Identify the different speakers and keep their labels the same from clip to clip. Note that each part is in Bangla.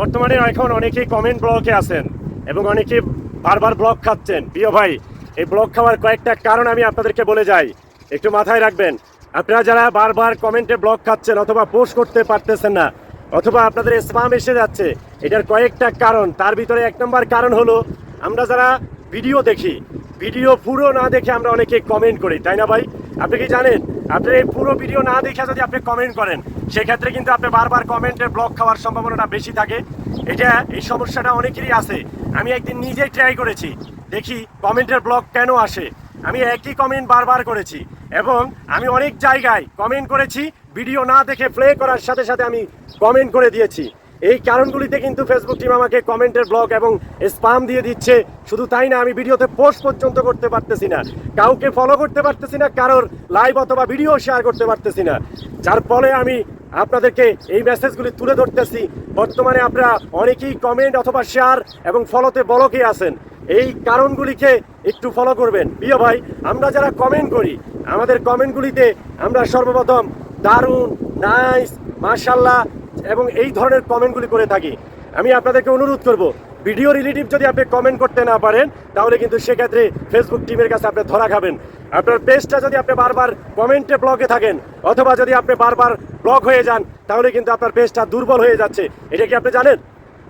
Speaker 1: বর্তমানে এখন অনেকেই কমেন্ট ব্লকে আছেন এবং অনেকে বারবার ব্লক খাচ্ছেন। প্রিয় ভাই, এই ব্লক খাওয়ার কয়েকটা কারণ আমি আপনাদেরকে বলে যাই। একটু মাথায় রাখবেন, আপনারা যারা বারবার কমেন্টে ব্লক খাচ্ছেন অথবা পোস্ট করতে পারতেছেন না, অথবা আপনাদের স্পাম এসে যাচ্ছে, এটার কয়েকটা কারণ। তার ভিতরে এক নম্বর কারণ হলো, আমরা যারা ভিডিও দেখি ভিডিও পুরো না দেখে আমরা অনেকে কমেন্ট করি, তাই না ভাই? আপনি কি জানেন? আপনি এই পুরো ভিডিও না দেখে যদি আপনি কমেন্ট করেন, সেক্ষেত্রে কিন্তু আপনি বারবার কমেন্টে ব্লক খাওয়ার সম্ভাবনাটা বেশি থাকে। এটা, এই সমস্যাটা অনেকেরই আছে। আমি একদিন নিজেই ট্রাই করেছি। দেখি কমেন্টের ব্লক কেন আসে। আমি একই কমেন্ট বারবার করেছি। এবং আমি অনেক জায়গায় কমেন্ট করেছি। ভিডিও না দেখে প্লে করার সাথে সাথে আমি কমেন্ট করে দিয়েছি। এই কারণগুলিতে কিন্তু ফেসবুক টিম আমাকে কমেন্টের ব্লক এবং স্পাম দিয়ে দিচ্ছে। শুধু তাই না, আমি ভিডিওতে পোস্ট পর্যন্ত করতে পারতেছি না। কাউকে ফলো করতে পারতেছি না, কারোর লাইভ অথবা ভিডিও শেয়ার করতে পারতেছি না। যার ফলে আমি আপনাদেরকে এই মেসেজগুলি তুলে ধরতেছি। বর্তমানে আপনারা অনেকেই কমেন্ট অথবা শেয়ার এবং ফলোতে বলকে আছেন। এই কারণগুলিকে একটু ফলো করবেন। প্রিয় ভাই, আমরা যারা কমেন্ট করি, আমাদের কমেন্টগুলিতে আমরা সর্বপ্রথম দারুণ নাইস মার্শাল্লাহ এবং এই ধরনের কমেন্টগুলি করে থাকি। আমি আপনাদেরকে অনুরোধ করব, ভিডিও রিলেটিভ যদি আপনি কমেন্ট করতে না পারেন, তাহলে কিন্তু সেক্ষেত্রে ফেসবুক টিমের কাছে আপনি ধরা খাবেন। আপনার পেজটা যদি আপনি বারবার কমেন্টে ব্লকে থাকেন, অথবা যদি আপনি বারবার ব্লক হয়ে যান, তাহলে কিন্তু আপনার পেজটা দুর্বল হয়ে যাচ্ছে। এটা কি আপনি জানেন?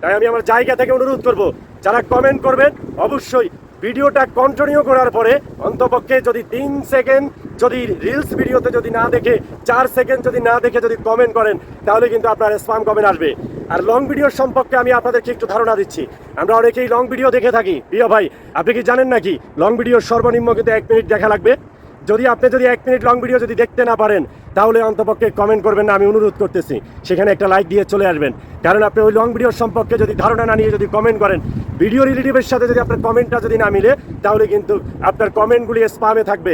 Speaker 1: তাই আমি আমার জায়গা থেকে অনুরোধ করব, যারা কমেন্ট করবেন, অবশ্যই ভিডিওটা কন্টিনিউ করার পরে অন্তপক্ষে যদি তিন সেকেন্ড যদি রিলস ভিডিওতে যদি না দেখে, চার সেকেন্ড যদি না দেখে যদি কমেন্ট করেন, তাহলে কিন্তু আপনার স্পাম কমেন্ট আসবে। আর লং ভিডিওর সম্পর্কে আমি আপনাদেরকে একটু ধারণা দিচ্ছি। আমরা অনেকেই লং ভিডিও দেখে থাকি। প্রিয় ভাই, আপনি কি জানেন নাকি? লং ভিডিওর সর্বনিম্ন কিন্তু এক মিনিট দেখা লাগবে। যদি আপনি যদি এক মিনিট লং ভিডিও যদি দেখতে না পারেন, তাহলে অন্তপক্ষে কমেন্ট করবেন না, আমি অনুরোধ করতেছি। সেখানে একটা লাইক দিয়ে চলে আসবেন। কারণ আপনি ওই লং ভিডিওর সম্পর্কে যদি ধারণা না নিয়ে যদি কমেন্ট করেন ভিডিও রিলেটিভের সাথে যদি আপনার কমেন্টটা যদি না মিলে, তাহলে কিন্তু আপনার কমেন্টগুলি স্পামে থাকবে।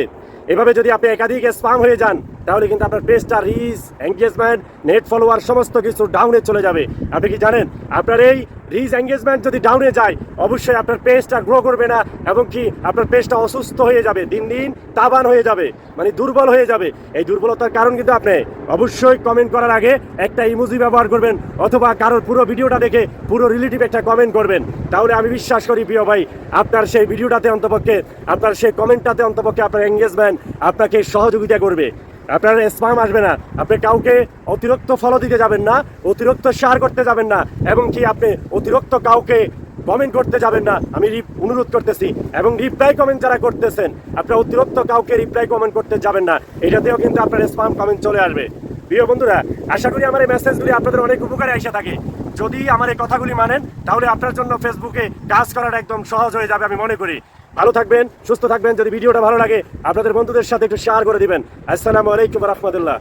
Speaker 1: এভাবে যদি আপনি একাধিক স্পাম হয়ে যান, তাহলে কিন্তু আপনার পেজটা রিচ এঙ্গেজমেন্ট নেট ফলোয়ার সমস্ত কিছু ডাউনে চলে যাবে। আপনি কি জানেন? আপনার এই রিচ এঙ্গেজমেন্ট যদি ডাউনে যায়, অবশ্যই আপনার পেজটা গ্রো করবে না, এবং কি আপনার পেজটা অসুস্থ হয়ে যাবে, দিন দিন তাবান হয়ে যাবে মানে দুর্বল হয়ে যাবে। এই দুর্বলতার কারণ কিন্তু আপনি অবশ্যই কমেন্ট করার আগে একটা ইমোজি ব্যবহার করবেন, অথবা কারোর পুরো ভিডিওটা দেখে পুরো রিলেটিভ একটা কমেন্ট করবেন। তাহলে আমি বিশ্বাস করি প্রিয় ভাই, আপনার সেই ভিডিওটাতে অন্তপক্ষে, আপনার সেই কমেন্টটাতে অন্তপক্ষে আপনার এঙ্গেজমেন্ট আপনাকে সহযোগিতা করবে। আপনার স্পাম আসবে না। আপনি কাউকে অতিরিক্ত ফলো দিতে যাবেন না, অতিরিক্ত শেয়ার করতে যাবেন না, এবং কি আপনি অতিরিক্ত কাউকে কমেন্ট করতে যাবেন না, আমি রি- অনুরোধ করতেছি। এবং রিপ্লাই কমেন্ট যারা করতেছেন, আপনার অতিরিক্ত কাউকে রিপ্লাই কমেন্ট করতে যাবেন না। এটাতেও কিন্তু আপনার স্পাম কমেন্ট চলে আসবে। প্রিয় বন্ধুরা, আশা করি আমার এই মেসেজগুলি আপনাদের অনেক উপকারে এসে থাকে। যদি আমার এই কথাগুলি মানেন, তাহলে আপনার জন্য ফেসবুকে কাজ করাটা একদম সহজ হয়ে যাবে আমি মনে করি। ভালো থাকবেন, সুস্থ থাকবেন, যদি ভিডিওটা ভালো লাগে, আপনাদের বন্ধুদের সাথে একটু শেয়ার করে দিবেন। আসসালামু আলাইকুম রহমতুল্লাহ।